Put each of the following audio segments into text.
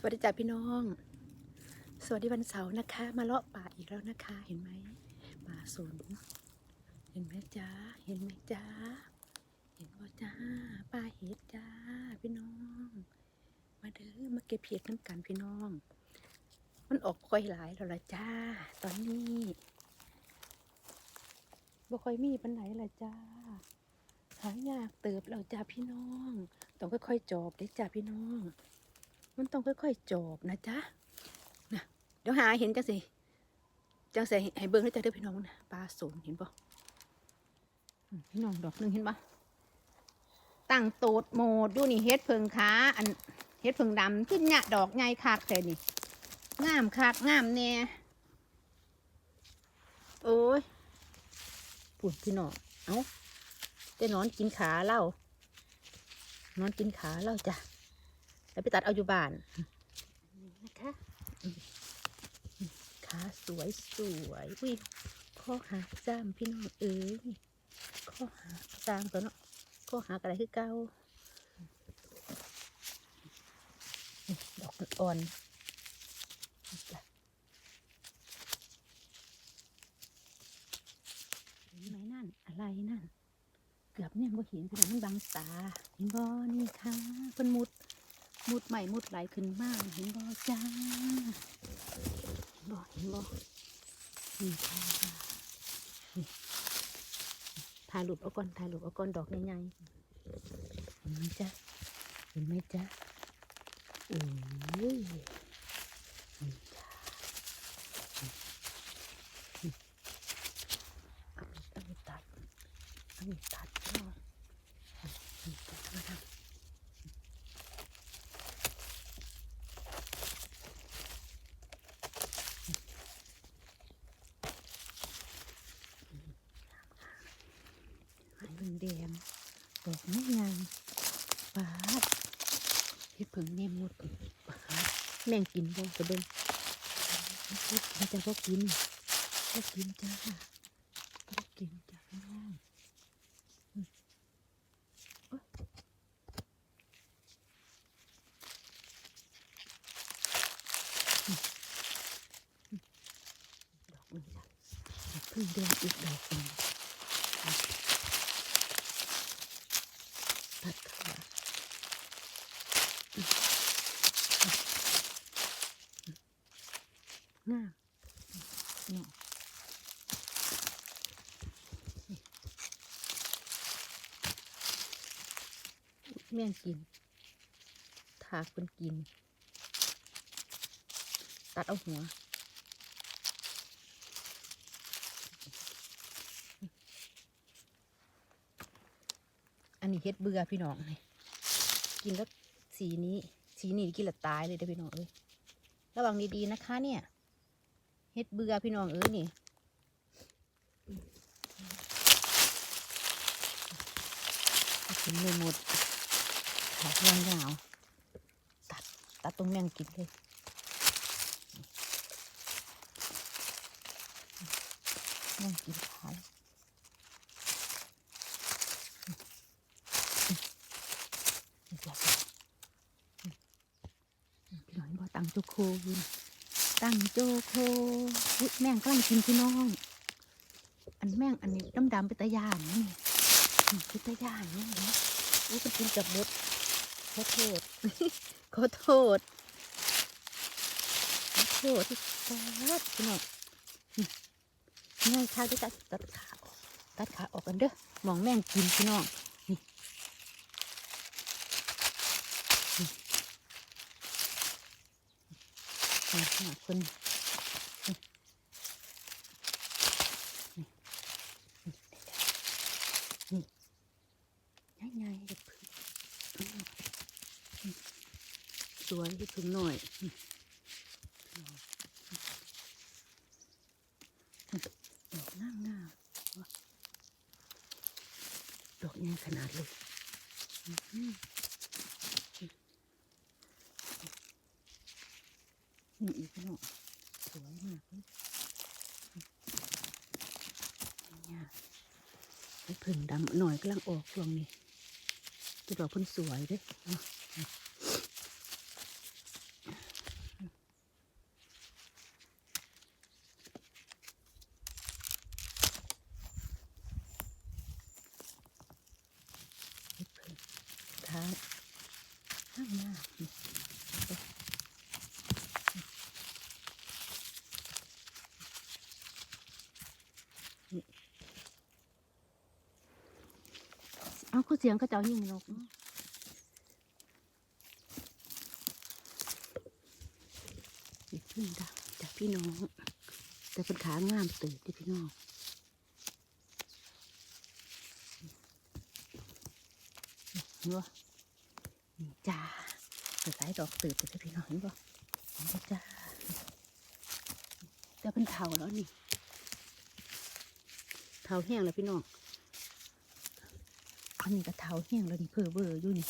สวัสดีจ้าพี่น้อง สวัสดีวันเสาร์นะคะ มาเลาะป่าอีกแล้วนะคะ เห็นไหมป่าสนเห็นไหมจ้าเห็นไหมจ้าเห็นว่าจ้าป่าเห็ดจ้าพี่น้อง มาเด้อมาเก็บเห็ดน้ำกันพี่น้อง มันออกค่อยหลายแล้วล่ะจ้า ตอนนี้บ่ค่อยมีปันไหนละจ้าหายากเติบแล้วจ้าพี่น้อง ต้องค่อยๆจอบเด้จ้าพี่น้อง มันต้องค่อยๆจอบนะจ๊ะนะเดี๋ยวหาเห็นจังสิจังสิให้เบิ้งให้จ้าเด้อพี่น้องนะปลาสนเห็นปะพี่น้องดอกหนึ่งเห็นปะตั้งโตดโมดดูนี่เฮ็ดเพิงขาอันเฮ็ดเพิงดำขึ้นเนี่ยดอกใหญ่คักแต่นี่งามคักงามแน่โอ้ยปุ่นพี่น้องเอ้าจะนอนกินขาเล่านอนกินขาเล่าจ้ะ แล้วไปตัดเอาอยู่บ้านนี่นะคะอืมอืมขาสวยสวยอุ้ยข้อหาจ้ามพี่น้องเอ้ยข้อหาจางตัวเนาะข้อหากอะไรคือเก้านี่ดอกอ่อนๆนี่จ้ะเห็นไหมนั่นอะไรนั่น เกือบเนี่ยบ่เห็นคือมันบังตาเห็นบ่นี่ค่ะเพิ่นมุด มุดใหม่มุดไหลขึ้นมากเห็นบ่จ้าเห็นบ่เห็นบ่นี่ค่ะนี่ถ่ายรูปเอาก่อนถ่ายรูปเอาก่อนดอกใหญ่ๆเห็นไหมจ๊ะเห็นไหมจ๊ะโอ้ยนี่จ้ะนี่เอาไปเอาไปตัดเอาไปตัดเนาะนี่จ้ะมาทำ หายมันแดงดอกไม่งามปาดเฮ็ดผึ่งเนมหมดปาดแม่งกินบ่จะเบิ่งมันจะก็กินก็กินจ้าก็กินจ้าน้องดอกมันจ้ะพึ่งแดงอีกดอกหนึ่ง ตัดขาง่ามเนาะ แม่งกิน ถากเป็นกิน ตัดเอาหัวอันนี้เฮ็ดเบื่อพี่น้องนี่กินแล้วสีนี้ สีนี้กินแล้วตายเลยเด้อพี่น้องเอ้ยระวังดีๆนะคะเนี่ยเฮ็ดเบื่อพี่น้องเอ้ยนี่กินเลยหมด ขายยาวๆตัดตัดตรงแมงกินเลยแมงกินขายนี่จ้ะพี่น้อยบ่ตังโจโควินตังโจโคอุ๊ยแม่งกำลังกินพี่น้อง อันแม่งอันนี้ดำดำๆเป็นตะยานนี่เป็นตะยานนี่เนาะอุ้ยมันกินกับบด ขอโทษขอโทษขอโทษที่ตัดพี่น้องนี่ง่ายค่ะที่ตัดตัดขาออกตัดขาออกกันเด้อมองแม่งกินพี่น้องหาหาคนนี่นี่นี่ง่ายๆเด็กพึ่งอืมอืมสวยที่ พึ่งหน่อยดอกงามงามดอกใหญ่ขนาดลยอืมนี่อีกแล้วสวยมากเลยเนี่ยไอ้ผึ่งดำหน่อยกำลังออกช่วงนี้จะดอกเพิ่นสวยเด้ เอาคือเสียงก็เจ้ายิงนกเนี่ขึ้นดาจากพี่น้อง แต่เป็นขางามตื่นที่พี่น้องเห็นบ่อจ้าแต่สายดอกตื่นแต่พี่น้องเห็นบ่เจ้าแต่เป็นเท่าแล้วนี่ เทาแห้งแล้วพี่น้องอันนี้ก็เท้าแห้งแล้วนี่เพื่อเบอร์อยู่นี่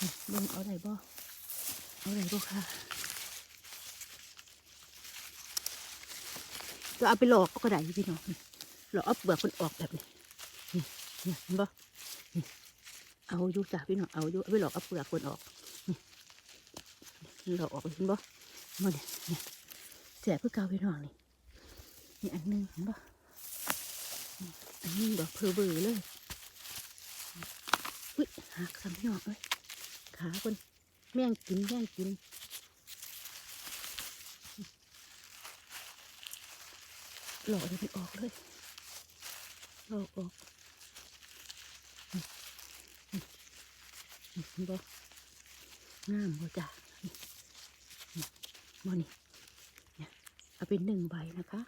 นี่เบิ่งเอาอะไรบ่เอาอะไรบ่ค่ะจะเอาไปหลอกก็ได้อยู่พี่น้องหลอกเอาเปลือกมันออกแบบนี้นี่นี่เห็นบ่นี่เอาอยู่จ้ะพี่น้องเอาอยู่ไปหลอกเอาเปลือกมันออกนี่หลอกออกเห็นบ่มาเนี่ยนี่แสบเพื่อเกาพี่น้องนี่นี่อันนึงเห็นบ่ นี่อันนี้ดอกเพอเบอร์เลยอุ้ยหักสำยอกเลยขาคนแม่งกินแม่งกินหลอกเลยมันออกเลยหลอกออกนี่นี่นี่เห็นบ่งามบ่จ้ะนี่นี่บ่นี่เนี่ยเอาเป็นหนึ่งใบนะคะ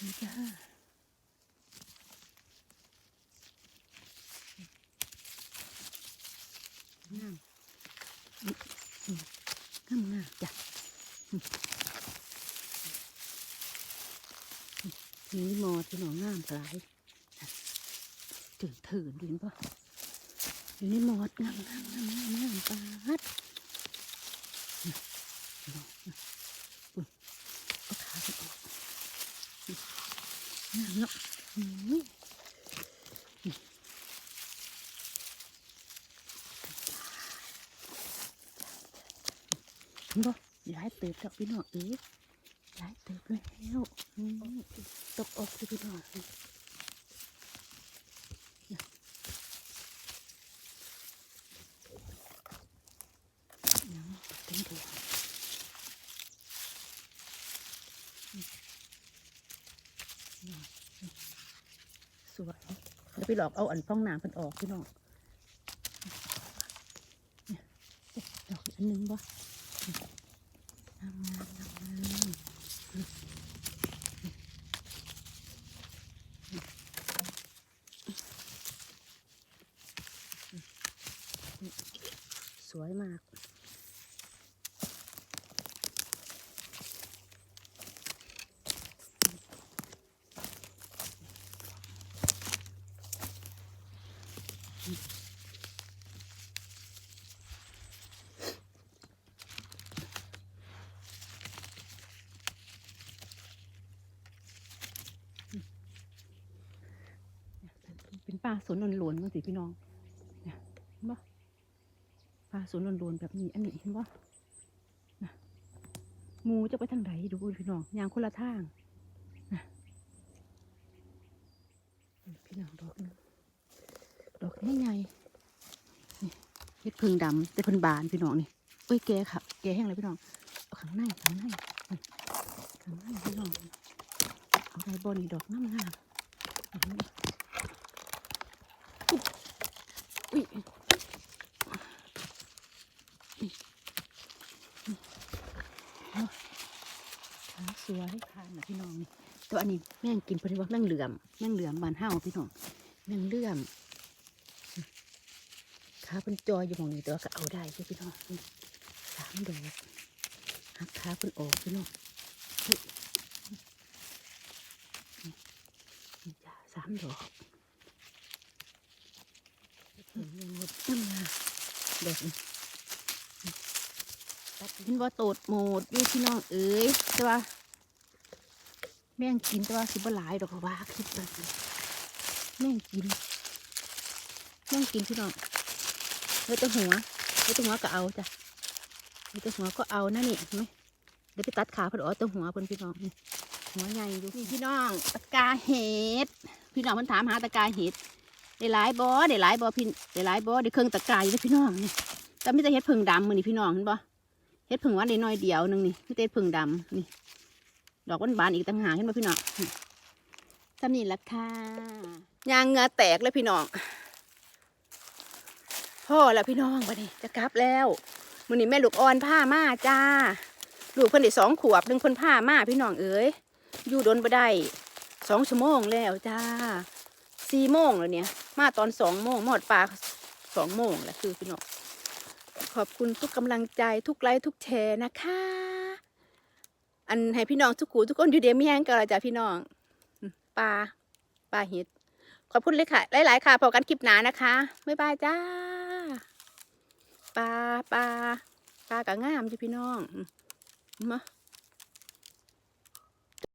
นี่จ้างามอืมอืมงามงามจ้ะอืมอืมนี่มอที่หนองงามหลายถึงถืนดินป่ะอยู่นี่มอดงามงามงามงามงามปาดอืมอืมเอาขาไปออก งามเนาะอืมเห็นบ่ย้ายเติบแล้ว พี่น้องเอ๋ยย้ายเติบแล้วตกออกเลยพี่น้องสวยแล้วไปหลอกเอาอันฟองน้ำมันออกพี่น้องดอกอันนึงบ่ งามงามงามงามสวยมาก เป่าสวนหลวนๆกันสิพี่น้องเนี่ยเห็นปะป่าสวนหลวนๆแบบนี้ อันนี้เห็นปะนะหมูจะไปทางไหนดูพี่น้องยางคนละทางนะพี่น้องดอกนึงดอกใหญ่ๆนี่เฮ็ดพึ่งดำแต่พึ่งบานพี่น้องนี่เอ้ยแกค่ะแกแห้งเลยพี่น้องเอาข้างในข้างในนี่ข้างในพี่น้องเอาไรบอนี่ดอกงามๆเอานี่ อุ้ยขา สวยทานนะพี่น้องนี่ตัวอันนี้แม่งกินเพราะว่าแม่งเหลื่อมแม่งเหลื่อมบานห่าวพี่น้องแม่งเหลื่อมขาเป็นจอยอยู่มองนี้ต่ว่าก็เอาได้ใช่พี่น้องสามดอกหักขาเป็นออกพี่น้องนี่จ้าสามดอก ยังหมดน้ำงาเด็กเห็นว่าโตดหมดอยู่พี่น้องเอ๋ยแต่ว่าแม่งกินแต่ว่าสิบหลายดอกว่าคิดแบบแม่งกินแม่งกินพี่น้องไว้แตัวหัวไว้แตัวหัวก็เอาจ้ะไว้แตัวหัวก็เอานั่นนี่เห็นไหมเดี๋ยวไปตัดขาเพิ่นเออกแตัวหัวเพิ่นพี่น้องหัวใหญ่อยู่นี่พี่น้องตะกาเห็ดพี่น้องมันถามหาตะกาเห็ด ได้หลายบ่ได้หลายบ่พี่ได้หลายบ่ได้เครื่องตะกร้าอยู่เด้อพี่น้องนี่แต่ไม่แต่เฮ็ดผึ่งดำมือนี่พี่น้องเห็นบ่เฮ็ดผึ่งวานได้น้อยเดียวหนึงนี่ไม่แต่ผึ่งดำนี่ดอกบานอีกต่างหากเห็นบ่พี่น้องสำนี่ละค่ะยางเงือแตกเลยพี่น้องพ่อแล้วพี่น้องบัดนี้จะกลับแล้วมือนี้แม่ลูกอ่อนผ้ามาจ้าลูกเพิ่นได้สองขวบหนึ่งเพิ่นผ้ามาพี่น้องเอ๋ยอยู่ดนบ่ได้สองชั่วโมงแล้วจ้าสี่โมงแล้วเนี่ย มาตอนสองโมงหมดปลาสองโมงแล้วคือพี่น้องขอบคุณทุกกำลังใจทุกไลค์ทุกแชร์นะคะ อันให้พี่น้องทุกคูทุกคนอยู่เดียวมีแห้งกันละจ้ะพี่น้องปลาปลาเห็ดขอบคุณเลยค่ะ หลาย ๆ ค่ะพอกันคลิปหนานะคะบ๊ายบายจ้าปลาปลาปลากะงามจ้ะพี่น้องมา